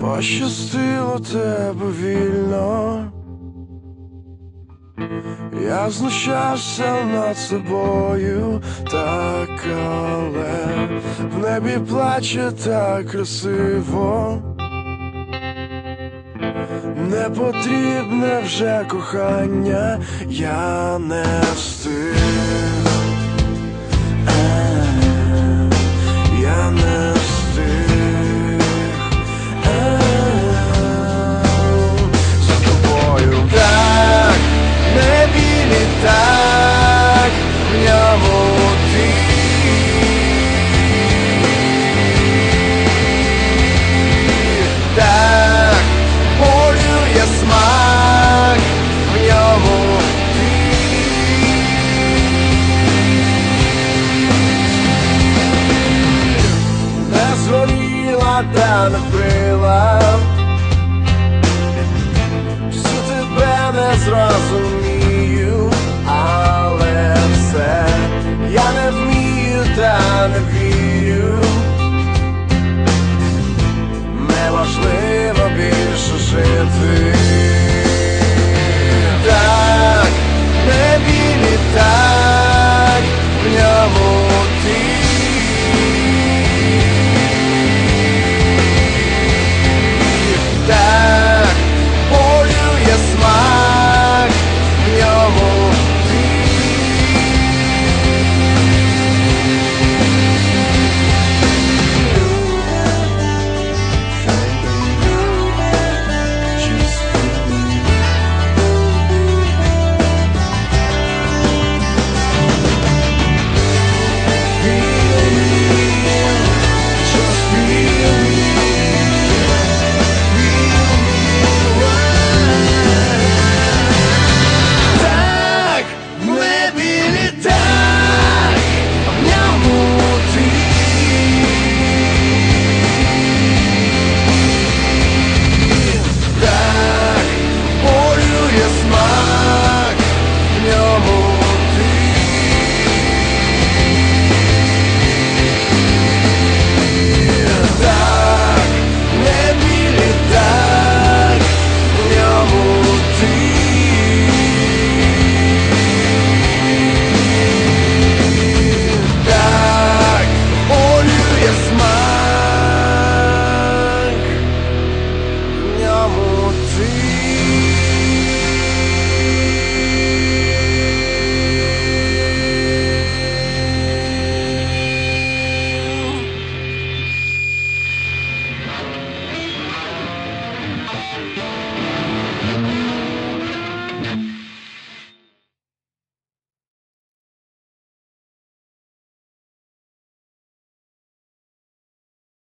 Пощастило тебе вільно. Я знущався над собою, так але в небі плаче так красиво. Не потрібне вже кохання, я не встиг. Згоріла та не вбила Всю тебе не зрозумію, але все я не вмію та не вірю.